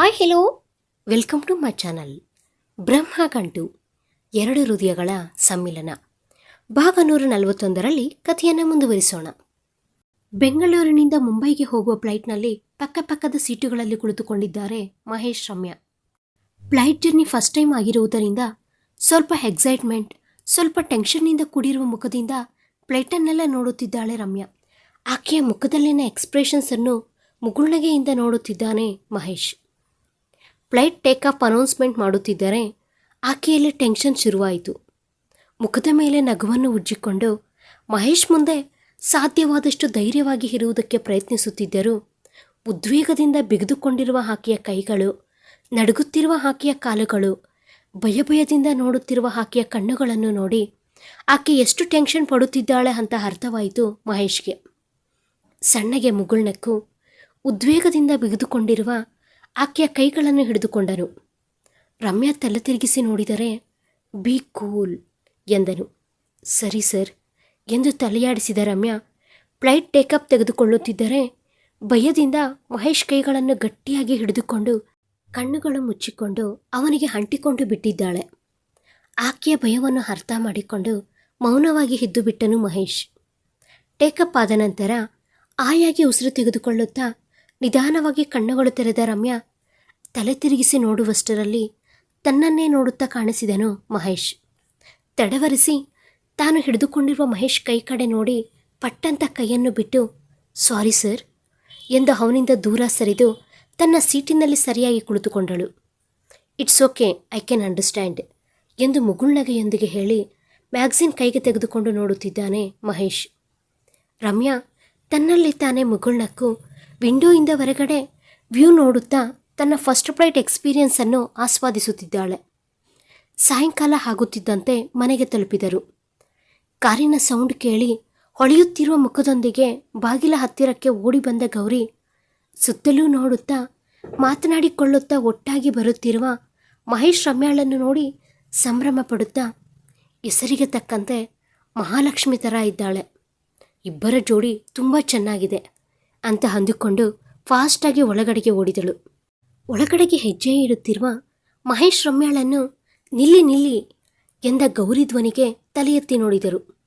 Hi hello welcome to my channel ಬ್ರಹ್ಮಕಂಟು ಎರಡು ಹೃದಯಗಳ ಸಮ್ಮಿಲನ. ಭಾಗ ನೂರ ನಲವತ್ತೊಂದರಲ್ಲಿ ಕಥೆಯನ್ನು ಮುಂದುವರಿಸೋಣ. ಬೆಂಗಳೂರಿನಿಂದ ಮುಂಬೈಗೆ ಹೋಗುವ ಫ್ಲೈಟ್ನಲ್ಲಿ ಪಕ್ಕಪಕ್ಕದ ಸೀಟುಗಳಲ್ಲಿ ಕುಳಿತುಕೊಂಡಿದ್ದಾರೆ Mahesh Ramya. Flight journey first time ಆಗಿರುವುದರಿಂದ ಸ್ವಲ್ಪ ಎಕ್ಸೈಟ್ಮೆಂಟ್, ಸ್ವಲ್ಪ ಟೆನ್ಷನ್ನಿಂದ ಕೂಡಿರುವ ಮುಖದಿಂದ ಫ್ಲೈಟನ್ನೆಲ್ಲ ನೋಡುತ್ತಿದ್ದಾಳೆ ರಮ್ಯಾ. ಆಕೆಯ ಮುಖದಲ್ಲಿನ ಎಕ್ಸ್ಪ್ರೆಷನ್ಸನ್ನು ಮುಗುಳ್ನಗೆಯಿಂದ ನೋಡುತ್ತಿದ್ದಾನೆ Mahesh. Flight take off announcement ಮಾಡುತ್ತಿದ್ದರೆ ಆಕೆಯಲ್ಲಿ ಟೆನ್ಷನ್ ಶುರುವಾಯಿತು. ಮುಖದ ಮೇಲೆ ನಗುವನ್ನು ಉಜ್ಜಿಕೊಂಡು ಮಹೇಶ್ ಮುಂದೆ ಸಾಧ್ಯವಾದಷ್ಟು ಧೈರ್ಯವಾಗಿ ಇರುವುದಕ್ಕೆ ಪ್ರಯತ್ನಿಸುತ್ತಿದ್ದರು ಉದ್ವೇಗದಿಂದ ಬಿಗಿದುಕೊಂಡಿರುವ ಆಕೆಯ ಕೈಗಳು, ನಡುಗುತ್ತಿರುವ ಆಕೆಯ ಕಾಲುಗಳು, ಭಯಭಯದಿಂದ ನೋಡುತ್ತಿರುವ ಆಕೆಯ ಕಣ್ಣುಗಳನ್ನು ನೋಡಿ ಆಕೆ ಎಷ್ಟು ಟೆನ್ಷನ್ ಪಡುತ್ತಿದ್ದಾಳೆ ಅಂತ ಅರ್ಥವಾಯಿತು ಮಹೇಶ್ಗೆ. ಸಣ್ಣಗೆ ಮುಗುಳ್ನಕ್ಕು, ಉದ್ವೇಗದಿಂದ ಬಿಗಿದುಕೊಂಡಿರುವ ಆಕೆಯ ಕೈಗಳನ್ನು ಹಿಡಿದುಕೊಂಡನು. ರಮ್ಯಾ ತಲೆ ತಿರುಗಿಸಿ ನೋಡಿದರೆ, ಬಿ ಕೂಲ್ ಎಂದನು. ಸರಿ ಸರ್ ಎಂದು ತಲೆಯಾಡಿಸಿದ ರಮ್ಯಾ, ಫ್ಲೈಟ್ ಟೇಕಪ್ ತೆಗೆದುಕೊಳ್ಳುತ್ತಿದ್ದರೆ, ಭಯದಿಂದ ಮಹೇಶ್ ಕೈಗಳನ್ನು ಗಟ್ಟಿಯಾಗಿ ಹಿಡಿದುಕೊಂಡು ಕಣ್ಣುಗಳು ಮುಚ್ಚಿಕೊಂಡು ಅವನಿಗೆ ಅಂಟಿಕೊಂಡು ಬಿಟ್ಟಿದ್ದಾಳೆ. ಆಕೆಯ ಭಯವನ್ನು ಅರ್ಥ ಮಾಡಿಕೊಂಡು ಮೌನವಾಗಿ ಎದ್ದು ಬಿಟ್ಟನು ಮಹೇಶ್. ಟೇಕಪ್ ಆದ ನಂತರ ಆಯಾಗಿ ಉಸಿರು ತೆಗೆದುಕೊಳ್ಳುತ್ತಾ ನಿಧಾನವಾಗಿ ಕಣ್ಣುಗಳು ತೆರೆದ ರಮ್ಯಾ ತಲೆ ತಿರುಗಿಸಿ ನೋಡುವಷ್ಟರಲ್ಲಿ ತನ್ನನ್ನೇ ನೋಡುತ್ತಾ ಕಾಣಿಸಿದನು ಮಹೇಶ್. ತಡವರಿಸಿ ತಾನು ಹಿಡಿದುಕೊಂಡಿರುವ ಮಹೇಶ್ ಕೈ ಕಡೆ ನೋಡಿ ಪಟ್ಟಂತ ಕೈಯನ್ನು ಬಿಟ್ಟು, ಸಾರಿ ಸರ್, ಎಂದು ಅವನಿಂದ ದೂರ ಸರಿದು ತನ್ನ ಸೀಟಿನಲ್ಲಿ ಸರಿಯಾಗಿ ಕುಳಿತುಕೊಂಡಳು. It's okay, I can understand, ಎಂದು ಮುಗುಳ್ನಗೆಯೊಂದಿಗೆ ಹೇಳಿ ಮ್ಯಾಗ್ಝಿನ್ ಕೈಗೆ ತೆಗೆದುಕೊಂಡು ನೋಡುತ್ತಿದ್ದಾನೆ ಮಹೇಶ್. ರಮ್ಯಾ ತನ್ನಲ್ಲಿ ತಾನೇ ಮುಗುಳ್ನಕ್ಕು ವಿಂಡೋಯಿಂದ ಹೊರಗಡೆ ವ್ಯೂ ನೋಡುತ್ತಾ ತನ್ನ ಫಸ್ಟ್ ಫ್ಲೈಟ್ ಎಕ್ಸ್ಪೀರಿಯನ್ಸನ್ನು ಆಸ್ವಾದಿಸುತ್ತಿದ್ದಾಳೆ. ಸಾಯಂಕಾಲ ಆಗುತ್ತಿದ್ದಂತೆ ಮನೆಗೆ ತಲುಪಿದರು. ಕಾರಿನ ಸೌಂಡ್ ಕೇಳಿ ಹೊಳೆಯುತ್ತಿರುವ ಮುಖದೊಂದಿಗೆ ಬಾಗಿಲ ಹತ್ತಿರಕ್ಕೆ ಓಡಿ ಬಂದ ಗೌರಿ ಸುತ್ತಲೂ ನೋಡುತ್ತಾ ಮಾತನಾಡಿಕೊಳ್ಳುತ್ತಾ ಒಟ್ಟಾಗಿ ಬರುತ್ತಿರುವ ಮಹೇಶ್ ರಮ್ಯಾಳನ್ನು ನೋಡಿ ಸಂಭ್ರಮ ಪಡುತ್ತಾ ಹೆಸರಿಗೆ ತಕ್ಕಂತೆ ಮಹಾಲಕ್ಷ್ಮಿ ಥರ ಇದ್ದಾಳೆ. ಇಬ್ಬರ ಜೋಡಿ ತುಂಬ ಚೆನ್ನಾಗಿದೆ. ಅಂತ ಅಂದುಕೊಂಡು ಫಾಸ್ಟಾಗಿ ಒಳಗಡೆಗೆ ಓಡಿದಳು. ಒಳಗಡೆಗೆ ಹೆಜ್ಜೆ ಇಡುತ್ತಿರುವ ಮಹೇಶ್ ರಮ್ಯಾಳನ್ನು ನಿಲ್ಲಿ ನಿಲ್ಲಿ ಎಂದ ಗೌರಿ ಧ್ವನಿಗೆ ತಲೆ ಎತ್ತಿ ನೋಡಿದರು.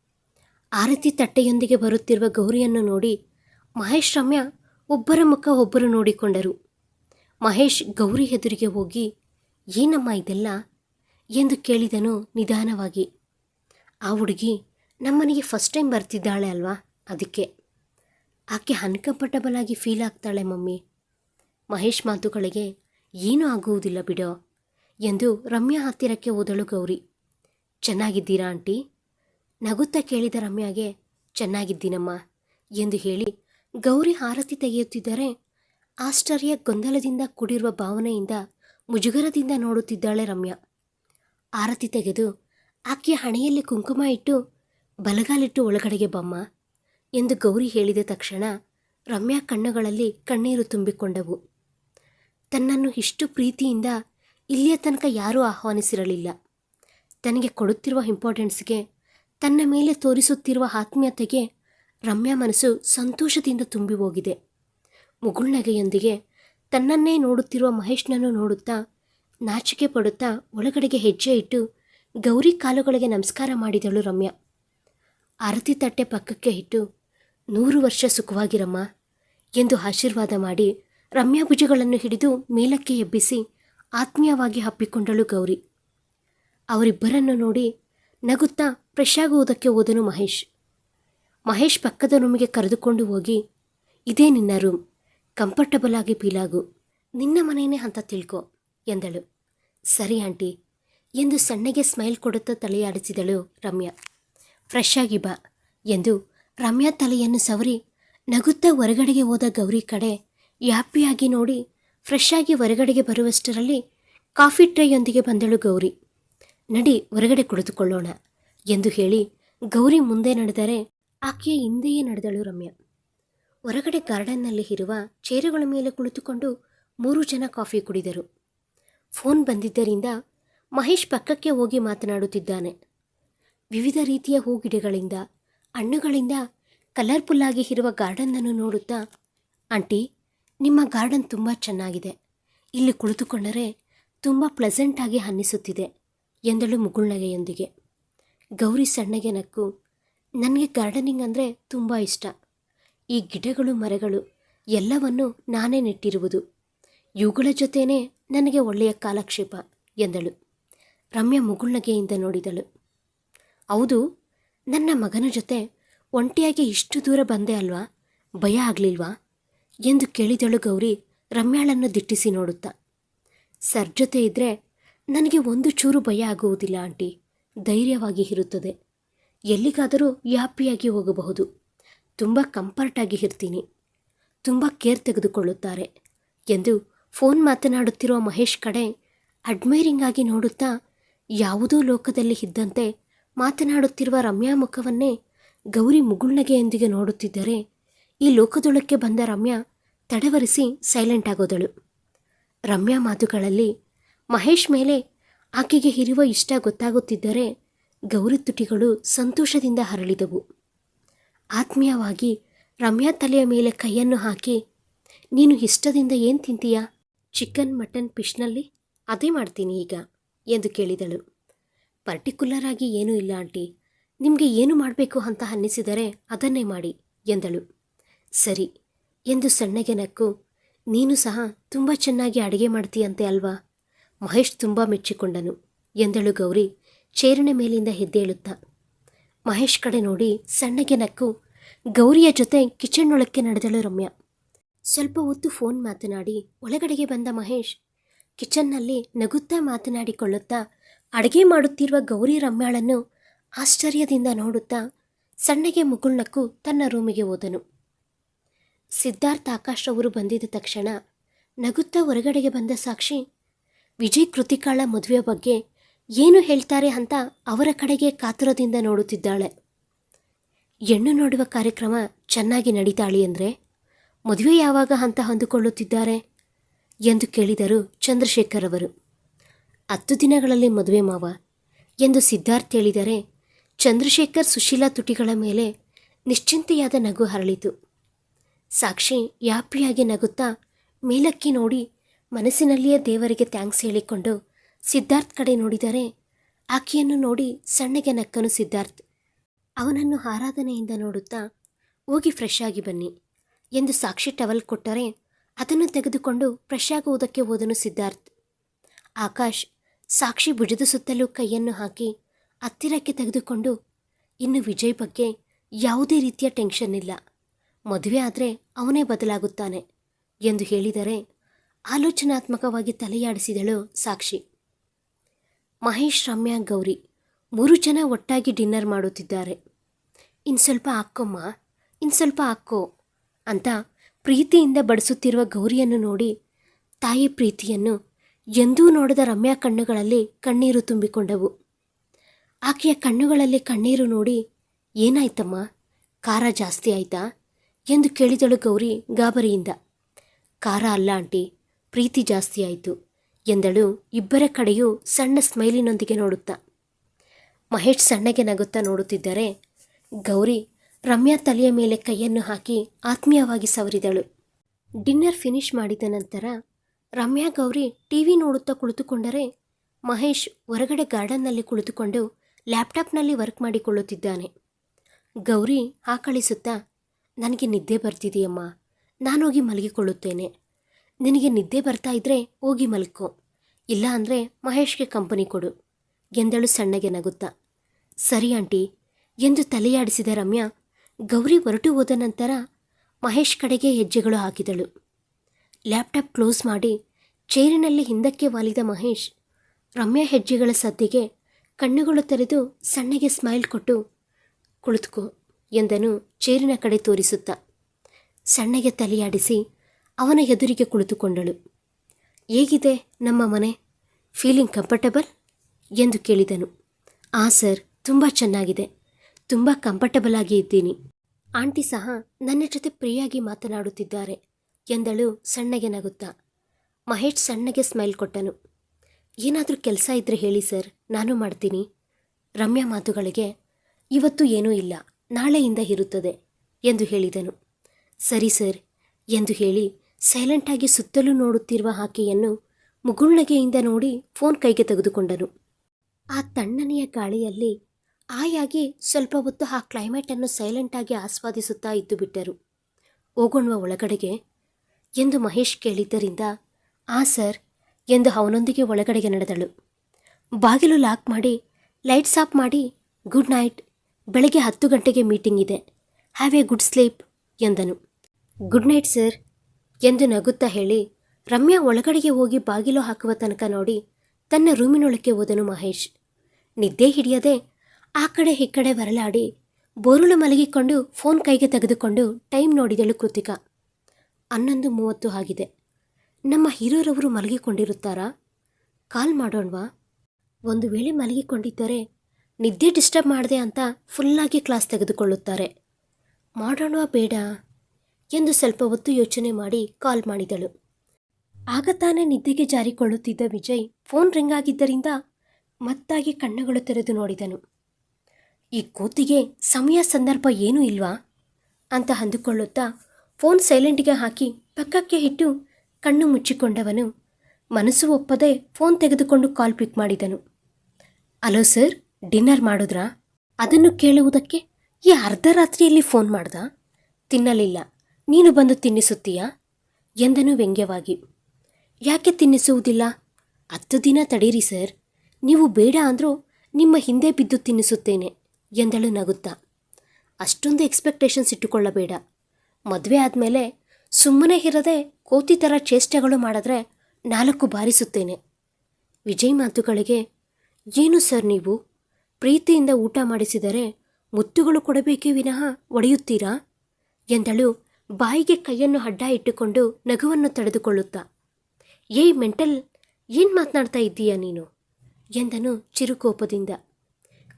ಆರತಿ ತಟ್ಟೆಯೊಂದಿಗೆ ಬರುತ್ತಿರುವ ಗೌರಿಯನ್ನು ನೋಡಿ ಮಹೇಶ್ ರಮ್ಯ ಒಬ್ಬರ ಮುಖ ಒಬ್ಬರು ನೋಡಿಕೊಂಡರು. ಮಹೇಶ್ ಗೌರಿ ಎದುರಿಗೆ ಹೋಗಿ, ಏನಮ್ಮ ಇದೆಲ್ಲ? ಎಂದು ಕೇಳಿದನು ನಿಧಾನವಾಗಿ. ಆ ಹುಡುಗಿ, ನಮ್ಮನೆಗೆ ಫಸ್ಟ್ ಟೈಮ್ ಬರ್ತಿದ್ದಾಳೆ ಅಲ್ವಾ? ಅದಕ್ಕೆ ಆಕೆ ಅನ್ಕಂಫರ್ಟಬಲ್ ಆಗಿ ಫೀಲ್ ಆಗ್ತಾಳೆ ಮಮ್ಮಿ. ಮಹೇಶ್ ಮಾತುಗಳಿಗೆ, ಏನೂ ಆಗುವುದಿಲ್ಲ ಬಿಡೋ ಎಂದು ರಮ್ಯಾ ಹತ್ತಿರಕ್ಕೆ ಓದಳು ಗೌರಿ. ಚೆನ್ನಾಗಿದ್ದೀರಾ ಆಂಟಿ? ನಗುತ್ತಾ ಕೇಳಿದ ರಮ್ಯಾಗೆ, ಚೆನ್ನಾಗಿದ್ದೀನಮ್ಮ ಎಂದು ಹೇಳಿ ಗೌರಿ ಆರತಿ ತೆಗೆಯುತ್ತಿದ್ದರೆ ಆಶ್ಚರ್ಯ ಗೊಂದಲದಿಂದ ಕೂಡಿರುವ ಭಾವನೆಯಿಂದ ಮುಜುಗರದಿಂದ ನೋಡುತ್ತಿದ್ದಾಳೆ ರಮ್ಯಾ. ಆರತಿ ತೆಗೆದು ಆಕೆಯ ಹಣೆಯಲ್ಲಿ ಕುಂಕುಮ ಇಟ್ಟು ಬಲಗಾಲಿಟ್ಟು ಒಳಗಡೆಗೆ ಬಮ್ಮ. ಎಂದು ಗೌರಿ ಹೇಳಿದ ತಕ್ಷಣ ರಮ್ಯಾ ಕಣ್ಣುಗಳಲ್ಲಿ ಕಣ್ಣೀರು ತುಂಬಿಕೊಂಡವು. ತನ್ನನ್ನು ಇಷ್ಟು ಪ್ರೀತಿಯಿಂದ ಇಲ್ಲಿಯ ತನಕ ಯಾರೂ ಆಹ್ವಾನಿಸಿರಲಿಲ್ಲ. ತನಗೆ ಕೊಡುತ್ತಿರುವ ಇಂಪಾರ್ಟೆನ್ಸ್ಗೆ ತನ್ನ ಮೇಲೆ ತೋರಿಸುತ್ತಿರುವ ಆತ್ಮೀಯತೆಗೆ ರಮ್ಯಾ ಮನಸ್ಸು ಸಂತೋಷದಿಂದ ತುಂಬಿ ಹೋಗಿದೆ. ಮುಗುಳ್ನಗೆಯೊಂದಿಗೆ ತನ್ನನ್ನೇ ನೋಡುತ್ತಿರುವ ಮಹೇಶ್ನನ್ನು ನೋಡುತ್ತಾ ನಾಚಿಕೆ ಪಡುತ್ತಾ ಒಳಗಡೆಗೆ ಹೆಜ್ಜೆ ಇಟ್ಟು ಗೌರಿ ಕಾಲುಗಳಿಗೆ ನಮಸ್ಕಾರ ಮಾಡಿದಳು ರಮ್ಯಾ. ಆರತಿ ತಟ್ಟೆ ಪಕ್ಕಕ್ಕೆ ಇಟ್ಟು ನೂರು ವರ್ಷ ಸುಖವಾಗಿರಮ್ಮ ಎಂದು ಆಶೀರ್ವಾದ ಮಾಡಿ ರಮ್ಯಾ ಭುಜಗಳನ್ನು ಹಿಡಿದು ಮೇಲಕ್ಕೆ ಎಬ್ಬಿಸಿ ಆತ್ಮೀಯವಾಗಿ ಹಪ್ಪಿಕೊಂಡಳು ಗೌರಿ. ಅವರಿಬ್ಬರನ್ನು ನೋಡಿ ನಗುತ್ತಾ ಫ್ರೆಶ್ ಆಗುವುದಕ್ಕೆ ಹೋದನು ಮಹೇಶ್. ಮಹೇಶ್ ಪಕ್ಕದ ರೂಮಿಗೆ ಕರೆದುಕೊಂಡು ಹೋಗಿ, ಇದೇ ನಿನ್ನ ರೂಮ್, ಕಂಫರ್ಟಬಲ್ ಆಗಿ ಫೀಲಾಗು, ನಿನ್ನ ಮನೆಯೇ ಅಂತ ತಿಳ್ಕೊ, ಎಂದಳು. ಸರಿ ಆಂಟಿ, ಎಂದು ಸಣ್ಣಗೆ ಸ್ಮೈಲ್ ಕೊಡುತ್ತಾ ತಲೆಯಾಡಿಸಿದಳು ರಮ್ಯಾ. ಫ್ರೆಶ್ ಆಗಿ ಬಾ, ಎಂದು ರಮ್ಯಾ ತಲೆಯನ್ನು ಸವರಿ ನಗುತ್ತಾ ಹೊರಗಡೆಗೆ ಹೋದ ಗೌರಿ ಕಡೆ ಯಾಪಿಯಾಗಿ ನೋಡಿ ಫ್ರೆಶ್ ಆಗಿ ಹೊರಗಡೆಗೆ ಬರುವಷ್ಟರಲ್ಲಿ ಕಾಫಿ ಟ್ರೈಯೊಂದಿಗೆ ಬಂದಳು ಗೌರಿ. ನಡಿ, ಹೊರಗಡೆ ಕುಳಿತುಕೊಳ್ಳೋಣ ಎಂದು ಹೇಳಿ ಗೌರಿ ಮುಂದೆ ನಡೆದರೆ ಆಕೆಯ ಹಿಂದೆಯೇ ನಡೆದಳು ರಮ್ಯಾ. ಹೊರಗಡೆ ಗಾರ್ಡನ್ನಲ್ಲಿ ಇರುವ ಚೇರುಗಳ ಮೇಲೆ ಕುಳಿತುಕೊಂಡು ಮೂರು ಜನ ಕಾಫಿ ಕುಡಿದರು. ಫೋನ್ ಬಂದಿದ್ದರಿಂದ ಮಹೇಶ್ ಪಕ್ಕಕ್ಕೆ ಹೋಗಿ ಮಾತನಾಡುತ್ತಿದ್ದಾನೆ. ವಿವಿಧ ರೀತಿಯ ಹೂಗಿಡಗಳಿಂದ ಹಣ್ಣುಗಳಿಂದ ಕಲರ್ಫುಲ್ಲಾಗಿ ಇರುವ ಗಾರ್ಡನ್ನನ್ನು ನೋಡುತ್ತಾ, ಆಂಟಿ, ನಿಮ್ಮ ಗಾರ್ಡನ್ ತುಂಬ ಚೆನ್ನಾಗಿದೆ. ಇಲ್ಲಿ ಕುಳಿತುಕೊಂಡರೆ ತುಂಬ ಪ್ಲೆಸೆಂಟಾಗಿ ಅನ್ನಿಸುತ್ತಿದೆ, ಎಂದಳು ಮುಗುಳ್ನಗೆಯೊಂದಿಗೆ. ಗೌರಿ ಸಣ್ಣಗೆ ನಕ್ಕು, ನನಗೆ ಗಾರ್ಡನಿಂಗ್ ಅಂದರೆ ತುಂಬ ಇಷ್ಟ. ಈ ಗಿಡಗಳು, ಮರಗಳು ಎಲ್ಲವನ್ನು ನಾನೇ ನೆಟ್ಟಿರುವುದು. ಇವುಗಳ ಜೊತೆಯೇ ನನಗೆ ಒಳ್ಳೆಯ ಕಾಲಕ್ಷೇಪ, ಎಂದಳು. ರಮ್ಯ ಮುಗುಳ್ನಗೆಯಿಂದ ನೋಡಿದಳು. ಹೌದು ನನ್ನ ಮಗನ ಜೊತೆ ಒಂಟಿಯಾಗಿ ಇಷ್ಟು ದೂರ ಬಂದೆ ಅಲ್ವಾ? ಭಯ ಆಗಲಿಲ್ವಾ? ಎಂದು ಕೇಳಿದಳು ಗೌರಿ ರಮ್ಯಾಳನ್ನು ದಿಟ್ಟಿಸಿ ನೋಡುತ್ತಾ. ಸರ್ ಜೊತೆ ಇದ್ದರೆ ನನಗೆ ಒಂದು ಚೂರು ಭಯ ಆಗುವುದಿಲ್ಲ ಆಂಟಿ. ಧೈರ್ಯವಾಗಿ ಇರುತ್ತದೆ. ಎಲ್ಲಿಗಾದರೂ ಯಾಪಿಯಾಗಿ ಹೋಗಬಹುದು. ತುಂಬ ಕಂಫರ್ಟಾಗಿ ಇರ್ತೀನಿ. ತುಂಬ ಕೇರ್ ತೆಗೆದುಕೊಳ್ಳುತ್ತಾರೆ ಎಂದು ಫೋನ್ ಮಾತನಾಡುತ್ತಿರುವ ಮಹೇಶ್ ಕಡೆ ಅಡ್ಮೈರಿಂಗ್ ಆಗಿ ನೋಡುತ್ತಾ ಯಾವುದೋ ಲೋಕದಲ್ಲಿ ಇದ್ದಂತೆ ಮಾತನಾಡುತ್ತಿರುವ ರಮ್ಯಾ ಮುಖವನ್ನೇ ಗೌರಿ ಮುಗುಳ್ನಗೆಯೊಂದಿಗೆ ನೋಡುತ್ತಿದ್ದರೆ ಈ ಲೋಕದೊಳಕ್ಕೆ ಬಂದ ರಮ್ಯಾ ತಡವರಿಸಿ ಸೈಲೆಂಟ್ ಆಗೋದಳು. ರಮ್ಯಾ ಮಾತುಗಳಲ್ಲಿ, ಮಹೇಶ್ ಮೇಲೆ ಆಕೆಗೆ ಇರುವ ಇಷ್ಟ ಗೊತ್ತಾಗುತ್ತಿದ್ದರೆ ಗೌರಿ ತುಟಿಗಳು ಸಂತೋಷದಿಂದ ಹರಳಿದವು. ಆತ್ಮೀಯವಾಗಿ ರಮ್ಯಾ ತಲೆಯ ಮೇಲೆ ಕೈಯನ್ನು ಹಾಕಿ, ನೀನು ಇಷ್ಟದಿಂದ ಏನು ತಿಂತೀಯಾ? ಚಿಕನ್, ಮಟನ್, ಫಿಶ್ನಲ್ಲಿ ಅದೇ ಮಾಡ್ತೀನಿ ಈಗ ಎಂದು ಕೇಳಿದಳು. ಪರ್ಟಿಕ್ಯುಲರ್ ಆಗಿ ಏನೂ ಇಲ್ಲ, ಆಂಟಿ. ನಿಮಗೆ ಏನು ಮಾಡಬೇಕು ಅಂತ ಅನ್ನಿಸಿದರೆ ಅದನ್ನೇ ಮಾಡಿ, ಎಂದಳು. ಸರಿ, ಎಂದು ಸಣ್ಣಗೆ ನಕ್ಕು. ನೀನು ಸಹ ತುಂಬ ಚೆನ್ನಾಗಿ ಅಡುಗೆ ಮಾಡ್ತೀಯಂತೆ ಅಲ್ವಾ? ಮಹೇಶ್ ತುಂಬ ಮೆಚ್ಚಿಕೊಂಡನು, ಎಂದಳು ಗೌರಿ ಚೇರಿನ ಮೇಲಿಂದ ಹೆದ್ದೇಳುತ್ತಾ. ಮಹೇಶ್ ಕಡೆ ನೋಡಿ ಸಣ್ಣಗೆ ನಕ್ಕು, ಗೌರಿಯ ಜೊತೆ ಕಿಚನ್ನೊಳಕ್ಕೆ ನಡೆದಳು ರಮ್ಯಾ. ಸ್ವಲ್ಪ ಹೊತ್ತು ಫೋನ್ ಮಾತನಾಡಿ, ಒಳಗಡೆಗೆ ಬಂದ ಮಹೇಶ್ ಕಿಚನ್ನಲ್ಲಿ ನಗುತ್ತಾ ಮಾತನಾಡಿಕೊಳ್ಳುತ್ತಾ ಅಡುಗೆ ಮಾಡುತ್ತಿರುವ ಗೌರಿ ರಮ್ಯಾಳನ್ನು ಆಶ್ಚರ್ಯದಿಂದ ನೋಡುತ್ತಾ ಸಣ್ಣಗೆ ಮುಗುಳ್ನಕ್ಕು ತನ್ನ ರೂಮಿಗೆ ಹೋದನು. ಸಿದ್ಧಾರ್ಥ ಆಕಾಶ್ ಅವರು ಬಂದಿದ್ದ ತಕ್ಷಣ ನಗುತ್ತಾ ಹೊರಗಡೆಗೆ ಬಂದ ಸಾಕ್ಷಿ, ವಿಜಯ್ ಕೃತಿಕಾಳ ಮದುವೆಯ ಬಗ್ಗೆ ಏನು ಹೇಳ್ತಾರೆ ಅಂತ ಅವರ ಕಡೆಗೆ ಕಾತುರದಿಂದ ನೋಡುತ್ತಿದ್ದಾಳೆ. ಹೆಣ್ಣು ನೋಡುವ ಕಾರ್ಯಕ್ರಮ ಚೆನ್ನಾಗಿ ನಡೀತಾಳಿ ಅಂದರೆ ಮದುವೆ ಯಾವಾಗ ಅಂತ ಹೊಂದಿಕೊಳ್ಳುತ್ತಿದ್ದಾರೆ ಎಂದು ಕೇಳಿದರು ಚಂದ್ರಶೇಖರ್ ಅವರು. ಹತ್ತು ದಿನಗಳಲ್ಲಿ ಮದುವೆ ಮಾವ ಎಂದು ಸಿದ್ಧಾರ್ಥ್ ಹೇಳಿದರೆ ಚಂದ್ರಶೇಖರ್ ಸುಶೀಲಾ ತುಟಿಗಳ ಮೇಲೆ ನಿಶ್ಚಿಂತೆಯಾದ ನಗು ಹರಳಿತು. ಸಾಕ್ಷಿ ಯಾಪಿಯಾಗಿ ನಗುತ್ತಾ ಮೇಲಕ್ಕಿ ನೋಡಿ ಮನಸ್ಸಿನಲ್ಲಿಯೇ ದೇವರಿಗೆ ಥ್ಯಾಂಕ್ಸ್ ಹೇಳಿಕೊಂಡು ಸಿದ್ಧಾರ್ಥ್ ಕಡೆ ನೋಡಿದರೆ ಆಕೆಯನ್ನು ನೋಡಿ ಸಣ್ಣಗೆ ನಕ್ಕನು ಸಿದ್ಧಾರ್ಥ್. ಅವನನ್ನು ಆರಾಧನೆಯಿಂದ ನೋಡುತ್ತಾ, ಹೋಗಿ ಫ್ರೆಶ್ ಆಗಿ ಬನ್ನಿ ಎಂದು ಸಾಕ್ಷಿ ಟವಲ್ ಕೊಟ್ಟರೆ ಅದನ್ನು ತೆಗೆದುಕೊಂಡು ಫ್ರೆಶ್ ಆಗುವುದಕ್ಕೆ ಹೋದನು ಸಿದ್ಧಾರ್ಥ್. ಆಕಾಶ್ ಸಾಕ್ಷಿ ಭುಜದ ಸುತ್ತಲೂ ಕೈಯನ್ನು ಹಾಕಿ ಹತ್ತಿರಕ್ಕೆ ತೆಗೆದುಕೊಂಡು, ಇನ್ನು ವಿಜಯ್ ಬಗ್ಗೆ ಯಾವುದೇ ರೀತಿಯ ಟೆನ್ಷನ್ ಇಲ್ಲ. ಮದುವೆ ಆದರೆ ಅವನೇ ಬದಲಾಗುತ್ತಾನೆ ಎಂದು ಹೇಳಿದರೆ ಆಲೋಚನಾತ್ಮಕವಾಗಿ ತಲೆಯಾಡಿಸಿದಳು ಸಾಕ್ಷಿ. ಮಹೇಶ್, ರಮ್ಯಾ, ಗೌರಿ ಮೂರು ಜನ ಒಟ್ಟಾಗಿ ಡಿನ್ನರ್ ಮಾಡುತ್ತಿದ್ದಾರೆ. ಇನ್ನು ಸ್ವಲ್ಪ ಹಾಕ್ಕೊಮ್ಮ ಇನ್ನು ಸ್ವಲ್ಪ ಹಾಕ್ಕೋ ಅಂತ ಪ್ರೀತಿಯಿಂದ ಬಡಿಸುತ್ತಿರುವ ಗೌರಿಯನ್ನು ನೋಡಿ ತಾಯಿ ಪ್ರೀತಿಯನ್ನು ಎಂದೂ ನೋಡದ ರಮ್ಯಾ ಕಣ್ಣುಗಳಲ್ಲಿ ಕಣ್ಣೀರು ತುಂಬಿಕೊಂಡವು. ಆಕೆಯ ಕಣ್ಣುಗಳಲ್ಲಿ ಕಣ್ಣೀರು ನೋಡಿ, ಏನಾಯ್ತಮ್ಮ? ಖಾರ ಜಾಸ್ತಿ ಆಯ್ತಾ? ಎಂದು ಕೇಳಿದಳು ಗೌರಿ ಗಾಬರಿಯಿಂದ. ಖಾರ ಅಲ್ಲ ಆಂಟಿ, ಪ್ರೀತಿ ಜಾಸ್ತಿ ಆಯಿತು ಎಂದಳು ಇಬ್ಬರ ಕಡೆಯೂ ಸಣ್ಣ ಸ್ಮೈಲಿನೊಂದಿಗೆ ನೋಡುತ್ತಾ. ಮಹೇಶ್ ಸಣ್ಣಗೆ ನಗುತ್ತಾ ನೋಡುತ್ತಿದ್ದರೆ ಗೌರಿ ರಮ್ಯಾ ತಲೆಯ ಮೇಲೆ ಕೈಯನ್ನು ಹಾಕಿ ಆತ್ಮೀಯವಾಗಿ ಸವರಿದಳು. ಡಿನ್ನರ್ ಫಿನಿಶ್ ಮಾಡಿದ ನಂತರ ರಮ್ಯಾ ಗೌರಿ ಟಿವಿ ನೋಡುತ್ತಾ ಕುಳಿತುಕೊಂಡರೆ ಮಹೇಶ್ ಹೊರಗಡೆ ಗಾರ್ಡನ್ನಲ್ಲಿ ಕುಳಿತುಕೊಂಡು ಲ್ಯಾಪ್ಟಾಪ್ನಲ್ಲಿ ವರ್ಕ್ ಮಾಡಿಕೊಳ್ಳುತ್ತಿದ್ದಾನೆ. ಗೌರಿ ಆಕಳಿಸುತ್ತಾ, ನನಗೆ ನಿದ್ದೆ ಬರ್ತಿದೆಯಮ್ಮ. ನಾನೋಗಿ ಮಲಗಿಕೊಳ್ಳುತ್ತೇನೆ. ನಿನಗೆ ನಿದ್ದೆ ಬರ್ತಾ ಇದ್ರೆ ಹೋಗಿ ಮಲ್ಕೋ. ಇಲ್ಲ ಅಂದರೆ ಮಹೇಶ್ಗೆ ಕಂಪನಿ ಕೊಡು. ಎಂದಳು ಸಣ್ಣಗೆ ನಗುತ್ತಾ. ಸರಿ ಆಂಟಿ. ಎಂದು ತಲೆಯಾಡಿಸಿದ ರಮ್ಯಾ, ಗೌರಿ ಹೊರಟು ಹೋದ ನಂತರ ಮಹೇಶ್ ಕಡೆಗೆ ಹೆಜ್ಜೆಗಳು ಹಾಕಿದಳು. ಲ್ಯಾಪ್ಟಾಪ್ ಕ್ಲೋಸ್ ಮಾಡಿ ಚೇರಿನಲ್ಲಿ ಹಿಂದಕ್ಕೆ ವಾಲಿದ ಮಹೇಶ್ ರಮ್ಯಾ ಹೆಜ್ಜೆಗಳ ಸದ್ದಿಗೆ ಕಣ್ಣುಗಳು ತೆರೆದು ಸಣ್ಣಗೆ ಸ್ಮೈಲ್ ಕೊಟ್ಟು, ಕುಳಿತುಕೋ ಎಂದನು ಚೇರಿನ ಕಡೆ ತೋರಿಸುತ್ತಾ. ಸಣ್ಣಗೆ ತಲೆಯಾಡಿಸಿ ಅವನ ಎದುರಿಗೆ ಕುಳಿತುಕೊಂಡಳು. ಹೇಗಿದೆ ನಮ್ಮ ಮನೆ? Feeling comfortable? ಎಂದು ಕೇಳಿದನು. ಆ ಸರ್, ತುಂಬ ಚೆನ್ನಾಗಿದೆ. ತುಂಬ ಕಂಫರ್ಟಬಲ್ ಆಗಿ ಇದ್ದೀನಿ. ಆಂಟಿ ಸಹ ನನ್ನ ಜೊತೆ ಪ್ರಿಯಾಗಿ ಮಾತನಾಡುತ್ತಿದ್ದಾರೆ. ಎಂದಳು ಸಣ್ಣಗೆ ನಗುತ್ತಾ. ಮಹೇಶ್ ಸಣ್ಣಗೆ ಸ್ಮೈಲ್ ಕೊಟ್ಟನು. ಏನಾದರೂ ಕೆಲಸ ಇದ್ದರೆ ಹೇಳಿ ಸರ್, ನಾನು ಮಾಡ್ತೀನಿ. ರಮ್ಯಾ ಮಾತುಗಳಿಗೆ, ಇವತ್ತು ಏನೂ ಇಲ್ಲ, ನಾಳೆಯಿಂದ ಇರುತ್ತದೆ ಎಂದು ಹೇಳಿದನು. ಸರಿ ಸರ್ ಎಂದು ಹೇಳಿ ಸೈಲೆಂಟಾಗಿ ಸುತ್ತಲೂ ನೋಡುತ್ತಿರುವ ಆಕೆಯನ್ನು ಮುಗುಳ್ನಗೆಯಿಂದ ನೋಡಿ ಫೋನ್ ಕೈಗೆ ತೆಗೆದುಕೊಂಡನು. ಆ ತಣ್ಣನೆಯ ಗಾಳಿಯಲ್ಲಿ ಆಯಾಗಿ ಸ್ವಲ್ಪ ಹೊತ್ತು ಆ ಕ್ಲೈಮೇಟನ್ನು ಸೈಲೆಂಟಾಗಿ ಆಸ್ವಾದಿಸುತ್ತಾ ಇದ್ದು ಬಿಟ್ಟರು ಹೋಗೋಣವ ಒಳಗಡೆಗೆ? ಎಂದು ಮಹೇಶ್ ಕೇಳಿದ್ದರಿಂದ, ಆ ಸರ್, ಎಂದು ಅವನೊಂದಿಗೆ ಒಳಗಡೆಗೆ ನಡೆದಳು. ಬಾಗಿಲು ಲಾಕ್ ಮಾಡಿ, ಲೈಟ್ಸ್ ಆಫ್ ಮಾಡಿ, ಗುಡ್ ನೈಟ್, ಬೆಳಗ್ಗೆ ಹತ್ತು ಗಂಟೆಗೆ ಮೀಟಿಂಗ್ ಇದೆ. ಹ್ಯಾವ್ ಎ ಗುಡ್ ಸ್ಲೀಪ್, ಎಂದನು. ಗುಡ್ ನೈಟ್, ಸರ್, ಎಂದು ನಗುತ್ತಾ ಹೇಳಿ, ರಮ್ಯಾ ಒಳಗಡೆಗೆ ಹೋಗಿ ಬಾಗಿಲು ಹಾಕುವ ತನಕ ನೋಡಿ, ತನ್ನ ರೂಮಿನೊಳಕ್ಕೆ ಹೋದನು ಮಹೇಶ್. ನಿದ್ದೆ ಹಿಡಿಯದೆ ಆ ಕಡೆ ಈ ಕಡೆ ಬರಲಾಡಿ, ಬೋರುಳು ಮಲಗಿಕೊಂಡು ಫೋನ್ ಕೈಗೆ ತೆಗೆದುಕೊಂಡು ಟೈಮ್ ನೋಡಿದಳು ಕೃತಿಕಾ. ಹನ್ನೊಂದು ಮೂವತ್ತು ಆಗಿದೆ. ನಮ್ಮ ಹೀರೋರವರು ಮಲಗಿಕೊಂಡಿರುತ್ತಾರಾ? ಕಾಲ್ ಮಾಡೋಣವಾ? ಒಂದು ವೇಳೆ ಮಲಗಿಕೊಂಡಿದ್ದರೆ ನಿದ್ದೆ ಡಿಸ್ಟರ್ಬ್ ಮಾಡಿದೆ ಅಂತ ಫುಲ್ಲಾಗಿ ಕ್ಲಾಸ್ ತೆಗೆದುಕೊಳ್ಳುತ್ತಾರೆ. ಮಾಡೋಣವಾ ಬೇಡ ಎಂದು ಸ್ವಲ್ಪ ಹೊತ್ತು ಯೋಚನೆ ಮಾಡಿ ಕಾಲ್ ಮಾಡಿದಳು. ಆಗ ತಾನೇ ನಿದ್ದೆಗೆ ಜಾರಿಕೊಳ್ಳುತ್ತಿದ್ದ ವಿಜಯ್ ಫೋನ್ ರಿಂಗ್ ಆಗಿದ್ದರಿಂದ ಮತ್ತಾಗಿ ಕಣ್ಣುಗಳು ತೆರೆದು ನೋಡಿದನು. ಈ ಕೂತಿಗೆ ಸಮಯ, ಸಂದರ್ಭ ಏನೂ ಇಲ್ವಾ? ಅಂತ ಅಂದುಕೊಳ್ಳುತ್ತಾ ಫೋನ್ ಸೈಲೆಂಟ್ಗೆ ಹಾಕಿ ಪಕ್ಕಕ್ಕೆ ಇಟ್ಟು ಕಣ್ಣು ಮುಚ್ಚಿಕೊಂಡವನು ಮನಸ್ಸು ಒಪ್ಪದೆ ಫೋನ್ ತೆಗೆದುಕೊಂಡು ಕಾಲ್ ಪಿಕ್ ಮಾಡಿದನು. ಅಲೋ ಸರ್, ಡಿನ್ನರ್ ಮಾಡಿದ್ರಾ? ಅದನ್ನು ಕೇಳುವುದಕ್ಕೆ ಈ ಅರ್ಧ ರಾತ್ರಿಯಲ್ಲಿ ಫೋನ್ ಮಾಡ್ದ? ತಿನ್ನಲಿಲ್ಲ. ನೀನು ಬಂದು ತಿನ್ನಿಸುತ್ತೀಯಾ? ಎಂದನು ವ್ಯಂಗ್ಯವಾಗಿ. ಯಾಕೆ ತಿನ್ನಿಸುವುದಿಲ್ಲ? ಹತ್ತು ದಿನ ತಡೀರಿ ಸರ್. ನೀವು ಬೇಡ ಅಂದರೂ ನಿಮ್ಮ ಹಿಂದೆ ಬಿದ್ದು ತಿನ್ನಿಸುತ್ತೇನೆ, ಎಂದಳು ನಗುತ್ತಾ. ಅಷ್ಟೊಂದು ಎಕ್ಸ್ಪೆಕ್ಟೇಷನ್ಸ್ ಇಟ್ಟುಕೊಳ್ಳಬೇಡ. ಮದುವೆ ಆದಮೇಲೆ ಸುಮ್ಮನೆ ಇರದೆ ಕೋತಿ ಥರ ಚೇಷ್ಟೆಗಳು ಮಾಡಿದ್ರೆ ನಾಲ್ಕು ಬಾರಿಸುತ್ತೇನೆ ವಿಜಯ್ ಮಾತುಗಳಿಗೆ, ಏನು ಸರ್ ನೀವು? ಪ್ರೀತಿಯಿಂದ ಊಟ ಮಾಡಿಸಿದರೆ ಮುತ್ತುಗಳು ಕೊಡಬೇಕೇ ವಿನಃ ಒಡೆಯುತ್ತೀರಾ? ಎಂದಳು ಬಾಯಿಗೆ ಕೈಯನ್ನು ಅಡ್ಡ ಇಟ್ಟುಕೊಂಡು ನಗುವನ್ನು ತಡೆದುಕೊಳ್ಳುತ್ತಾ. ಏಯ್ ಮೆಂಟಲ್, ಏನು ಮಾತನಾಡ್ತಾ ಇದ್ದೀಯಾ ನೀನು? ಎಂದನು ಚಿರುಕೋಪದಿಂದ.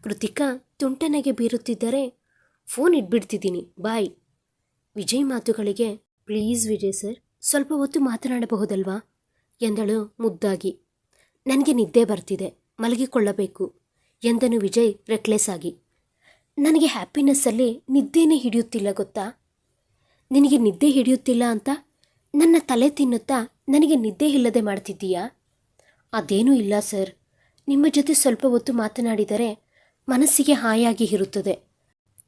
ಕೃತಿಕಾ, ತುಂಟನೆಗೆ ಬೀರುತ್ತಿದ್ದರೆ ಫೋನ್ ಇಟ್ಬಿಡ್ತಿದ್ದೀನಿ, ಬಾಯ್. ವಿಜಯ್ ಮಾತುಗಳಿಗೆ ಪ್ಲೀಸ್ ವಿಜಯ್ ಸರ್ ಸ್ವಲ್ಪ ಹೊತ್ತು ಮಾತನಾಡಬಹುದಲ್ವಾ? ಎಂದಳು ಮುದ್ದಾಗಿ. ನನಗೆ ನಿದ್ದೆ ಬರ್ತಿದೆ, ಮಲಗಿಕೊಳ್ಳಬೇಕು, ಎಂದನು ವಿಜಯ್ ರೆಕ್ಲೆಸ್ ಆಗಿ. ನನಗೆ ಹ್ಯಾಪಿನೆಸ್ಸಲ್ಲಿ ನಿದ್ದೆನೇ ಹಿಡಿಯುತ್ತಿಲ್ಲ ಗೊತ್ತಾ? ನಿನಗೆ ನಿದ್ದೆ ಹಿಡಿಯುತ್ತಿಲ್ಲ ಅಂತ? ನನ್ನ ತಲೆ ತಿನ್ನುತ್ತಾ ನನಗೆ ನಿದ್ದೆ ಇಲ್ಲದೆ ಮಾಡ್ತಿದ್ದೀಯಾ? ಅದೇನೂ ಇಲ್ಲ ಸರ್ ನಿಮ್ಮ ಜೊತೆ ಸ್ವಲ್ಪ ಹೊತ್ತು ಮಾತನಾಡಿದರೆ ಮನಸ್ಸಿಗೆ ಹಾಯಾಗಿ ಇರುತ್ತದೆ.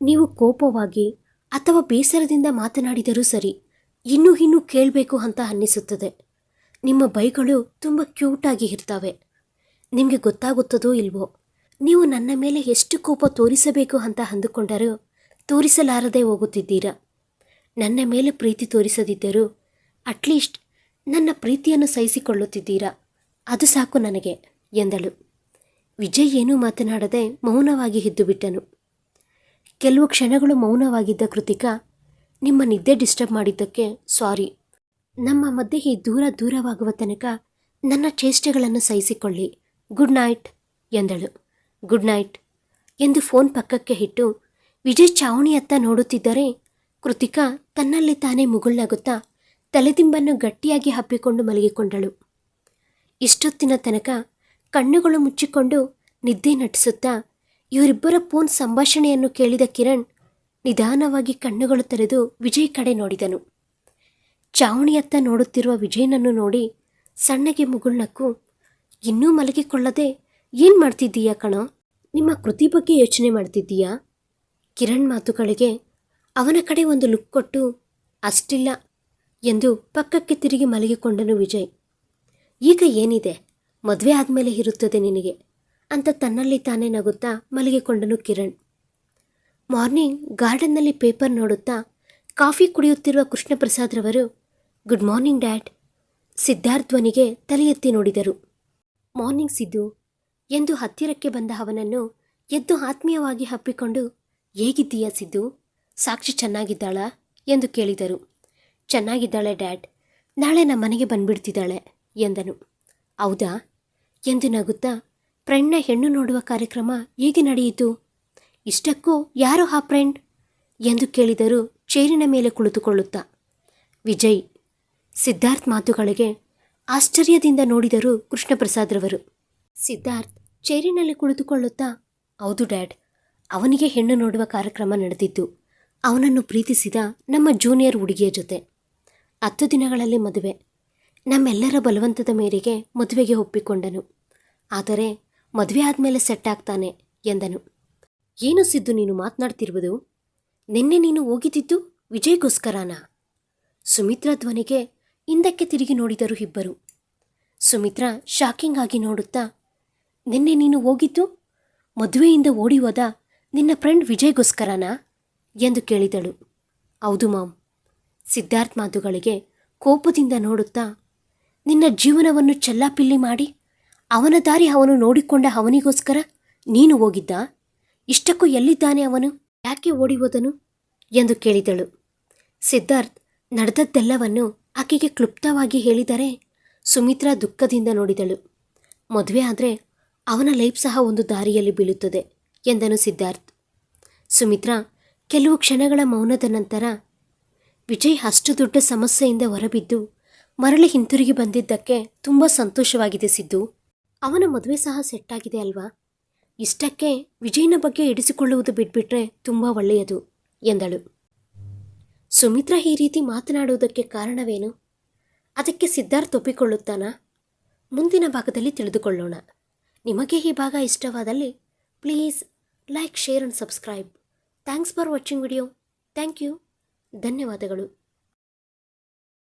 ನೀವು ಕೋಪವಾಗಿ ಅಥವಾ ಬೇಸರದಿಂದ ಮಾತನಾಡಿದರೂ ಸರಿ, ಇನ್ನೂ ಇನ್ನೂ ಕೇಳಬೇಕು ಅಂತ ಅನ್ನಿಸುತ್ತದೆ. ನಿಮ್ಮ ಬೈಗಳು ತುಂಬ ಕ್ಯೂಟಾಗಿ ಇರ್ತವೆ. ನಿಮಗೆ ಗೊತ್ತಾಗುತ್ತದೋ ಇಲ್ವೋ? ನೀವು ನನ್ನ ಮೇಲೆ ಎಷ್ಟು ಕೋಪ ತೋರಿಸಬೇಕು ಅಂತ ಅಂದುಕೊಂಡರೂ ತೋರಿಸಲಾರದೆ ಹೋಗುತ್ತಿದ್ದೀರಾ? ನನ್ನ ಮೇಲೆ ಪ್ರೀತಿ ತೋರಿಸದಿದ್ದರೂ ಅಟ್ಲೀಸ್ಟ್ ನನ್ನ ಪ್ರೀತಿಯನ್ನು ಸಹಿಸಿಕೊಳ್ಳುತ್ತಿದ್ದೀರಾ? ಅದು ಸಾಕು ನನಗೆ, ಎಂದಳು. ವಿಜಯ್ ಏನೂ ಮಾತನಾಡದೆ ಮೌನವಾಗಿ ಇದ್ದು ಬಿಟ್ಟನು. ಕೆಲವು ಕ್ಷಣಗಳು ಮೌನವಾಗಿದ್ದ ಕೃತಿಕಾ ನಿಮ್ಮ ನಿದ್ದೆ ಡಿಸ್ಟರ್ಬ್ ಮಾಡಿದ್ದಕ್ಕೆ ಸಾರಿ. ನಮ್ಮ ಮಧ್ಯೆ ಈ ದೂರ ದೂರವಾಗುವ ತನಕ ನನ್ನ ಚೇಷ್ಟೆಗಳನ್ನು ಸಹಿಸಿಕೊಳ್ಳಿ. ಗುಡ್ ನೈಟ್ ಎಂದಳು. ಗುಡ್ ನೈಟ್ ಎಂದು ಫೋನ್ ಪಕ್ಕಕ್ಕೆ ಇಟ್ಟು ವಿಜಯ್ ಚಾವಣಿಯತ್ತ ನೋಡುತ್ತಿದ್ದರೆ ಕೃತಿಕಾ ತನ್ನಲ್ಲಿ ತಾನೇ ಮುಗುಳ್ನಗುತ್ತಾ ತಲೆದಿಂಬನ್ನು ಗಟ್ಟಿಯಾಗಿ ಹಬ್ಬಿಕೊಂಡು ಮಲಗಿಕೊಂಡಳು. ಇಷ್ಟೊತ್ತಿನ ತನಕ ಕಣ್ಣುಗಳು ಮುಚ್ಚಿಕೊಂಡು ನಿದ್ದೆ ನಟಿಸುತ್ತಾ ಇವರಿಬ್ಬರ ಫೋನ್ ಸಂಭಾಷಣೆಯನ್ನು ಕೇಳಿದ ಕಿರಣ್ ನಿಧಾನವಾಗಿ ಕಣ್ಣುಗಳು ತೆರೆದು ವಿಜಯ್ ಕಡೆ ನೋಡಿದನು. ಚಾವಣಿಯತ್ತ ನೋಡುತ್ತಿರುವ ವಿಜಯನನ್ನು ನೋಡಿ ಸಣ್ಣಗೆ ಮುಗುಳ್ನಕ್ಕು ಇನ್ನೂ ಮಲಗಿಕೊಳ್ಳದೆ ಏನು ಮಾಡ್ತಿದ್ದೀಯಾ ಕಣೋ? ನಿಮ್ಮ ಕೃತಿ ಬಗ್ಗೆ ಯೋಚನೆ ಮಾಡ್ತಿದ್ದೀಯಾ? ಕಿರಣ್ ಮಾತುಗಳಿಗೆ ಅವನ ಕಡೆ ಒಂದು ಲುಕ್ ಕೊಟ್ಟು ಅಷ್ಟಿಲ್ಲ ಎಂದು ಪಕ್ಕಕ್ಕೆ ತಿರುಗಿ ಮಲಗಿಕೊಂಡನು ವಿಜಯ್. ಈಗ ಏನಿದೆ? ಮದುವೆ ಆದಮೇಲೆ ಇರುತ್ತದೆ ನಿನಗೆ. ಅಂತ ತನ್ನಲ್ಲಿ ತಾನೇ ನಗುತ್ತಾ ಮಲಗಿಕೊಂಡನು ಕಿರಣ್. ಮಾರ್ನಿಂಗ್ ಗಾರ್ಡನ್ನಲ್ಲಿ ಪೇಪರ್ ನೋಡುತ್ತಾ ಕಾಫಿ ಕುಡಿಯುತ್ತಿರುವ ಕೃಷ್ಣಪ್ರಸಾದ್ರವರು ಗುಡ್ ಮಾರ್ನಿಂಗ್ ಡ್ಯಾಡ್ ಸಿದ್ಧಾರ್ಥ್ವನಿಗೆ ತಲೆ ಎತ್ತಿ ನೋಡಿದರು. ಮಾರ್ನಿಂಗ್ ಸಿದ್ದು, ಎಂದು ಹತ್ತಿರಕ್ಕೆ ಬಂದ ಅವನನ್ನು ಎದ್ದು ಆತ್ಮೀಯವಾಗಿ ಹಪ್ಪಿಕೊಂಡು ಹೇಗಿದ್ದೀಯಾ ಸಿದ್ದು, ಸಾಕ್ಷಿ ಚೆನ್ನಾಗಿದ್ದಾಳಾ? ಎಂದು ಕೇಳಿದರು. ಚೆನ್ನಾಗಿದ್ದಾಳೆ ಡ್ಯಾಡ್, ನಾಳೆ ನಮ್ಮ ಮನೆಗೆ ಬಂದ್ಬಿಡ್ತಿದ್ದಾಳೆ, ಎಂದನು. ಹೌದಾ? ಎಂದು ನಗುತ್ತಾ ಫ್ರೆಂಡ್ನ ಹೆಣ್ಣು ನೋಡುವ ಕಾರ್ಯಕ್ರಮ ಹೇಗೆ ನಡೆಯಿತು? ಇಷ್ಟಕ್ಕೂ ಯಾರು ಆ ಫ್ರೆಂಡ್? ಎಂದು ಕೇಳಿದರು ಚೇರಿನ ಮೇಲೆ ಕುಳಿತುಕೊಳ್ಳುತ್ತಾ, ವಿಜಯ್ ಸಿದ್ಧಾರ್ಥ್ ಮಾತುಗಳಿಗೆ ಆಶ್ಚರ್ಯದಿಂದ ನೋಡಿದರು ಕೃಷ್ಣಪ್ರಸಾದ್ರವರು ಸಿದ್ಧಾರ್ಥ್ ಚೇರಿನಲ್ಲಿ ಕುಳಿತುಕೊಳ್ಳುತ್ತಾ, ಹೌದು ಡ್ಯಾಡ್, ಅವನಿಗೆ ಹೆಣ್ಣು ನೋಡುವ ಕಾರ್ಯಕ್ರಮ ನಡೆದಿದ್ದು, ಅವನನ್ನು ಪ್ರೀತಿಸಿದ ನಮ್ಮ ಜೂನಿಯರ್ ಹುಡುಗಿಯ ಜೊತೆ. ಹತ್ತು ದಿನಗಳಲ್ಲಿ ಮದುವೆ. ನಮ್ಮೆಲ್ಲರ ಬಲವಂತದ ಮೇರೆಗೆ ಮದುವೆಗೆ ಒಪ್ಪಿಕೊಂಡನು. ಆದರೆ ಮದುವೆ ಆದಮೇಲೆ ಸೆಟ್ ಆಗ್ತಾನೆ ಎಂದನು. ಏನು ಸಿದ್ದು ನೀನು ಮಾತನಾಡ್ತಿರುವುದು ನಿನ್ನೆ ನೀನು ಹೋಗಿದ್ದಿದ್ದು ವಿಜಯ್ಗೋಸ್ಕರನಾ? ಸುಮಿತ್ರಾ ಧ್ವನಿಗೆ ಹಿಂದಕ್ಕೆ ತಿರುಗಿ ನೋಡಿದರು ಇಬ್ಬರು. ಸುಮಿತ್ರಾ ಶಾಕಿಂಗ್ ಆಗಿ ನೋಡುತ್ತಾ, ನಿನ್ನೆ ನೀನು ಹೋಗಿದ್ದು ಮದುವೆಯಿಂದ ಓಡಿ ಹೋದ ನಿನ್ನ ಫ್ರೆಂಡ್ ವಿಜಯ್ಗೋಸ್ಕರನಾ? ಎಂದು ಕೇಳಿದಳು. ಹೌದು ಮಾಮ್. ಸಿದ್ಧಾರ್ಥ್ ಮಾತುಗಳಿಗೆ ಕೋಪದಿಂದ ನೋಡುತ್ತಾ, ನಿನ್ನ ಜೀವನವನ್ನು ಚೆಲ್ಲಾಪಿಲ್ಲಿ ಮಾಡಿ ಅವನ ದಾರಿ ಅವನು ನೋಡಿಕೊಂಡ ಅವನಿಗೋಸ್ಕರ ನೀನು ಹೋಗಿದ್ದ? ಇಷ್ಟಕ್ಕೂ ಎಲ್ಲಿದ್ದಾನೆ ಅವನು? ಯಾಕೆ ಓಡಿ ಹೋದನು ಎಂದು ಕೇಳಿದಳು. ಸಿದ್ಧಾರ್ಥ್ ನಡೆದದ್ದೆಲ್ಲವನ್ನು ಆಕೆಗೆ ಕ್ಲುಪ್ತವಾಗಿ ಹೇಳಿದರೆ ಸುಮಿತ್ರಾ ದುಃಖದಿಂದ ನೋಡಿದಳು. ಮದುವೆ ಆದರೆ ಅವನ ಲೈಫ್ ಸಹ ಒಂದು ದಾರಿಯಲ್ಲಿ ಬೀಳುತ್ತದೆ ಎಂದನು ಸಿದ್ಧಾರ್ಥ್. ಸುಮಿತ್ರಾ ಕೆಲವು ಕ್ಷಣಗಳ ಮೌನದ ನಂತರ ವಿಜಯ್ ಅಷ್ಟು ದೊಡ್ಡ ಸಮಸ್ಯೆಯಿಂದ ಹೊರಬಿದ್ದು ಮರಳಿ ಹಿಂತಿರುಗಿ ಬಂದಿದ್ದಕ್ಕೆ ತುಂಬ ಸಂತೋಷವಾಗಿದೆ ಸಿದ್ದು. ಅವನ ಮದುವೆ ಸಹ ಸೆಟ್ ಆಗಿದೆ ಅಲ್ವಾ? ಇಷ್ಟಕ್ಕೆ ವಿಜಯನ ಬಗ್ಗೆ ಇಡಿಸಿಕೊಳ್ಳುವುದು ಬಿಟ್ಬಿಟ್ರೆ ತುಂಬ ಒಳ್ಳೆಯದು, ಎಂದಳು. ಸುಮಿತ್ರಾ ಈ ರೀತಿ ಮಾತನಾಡುವುದಕ್ಕೆ ಕಾರಣವೇನು? ಅದಕ್ಕೆ ಸಿದ್ಧಾರ್ಥ್ ಒಪ್ಪಿಕೊಳ್ಳುತ್ತಾನಾ? ಮುಂದಿನ ಭಾಗದಲ್ಲಿ ತಿಳಿದುಕೊಳ್ಳೋಣ. ನಿಮಗೆ ಈ ಭಾಗ ಇಷ್ಟವಾದಲ್ಲಿ please like, share and subscribe. Thanks for watching video. Thank you. ಧನ್ಯವಾದಗಳು.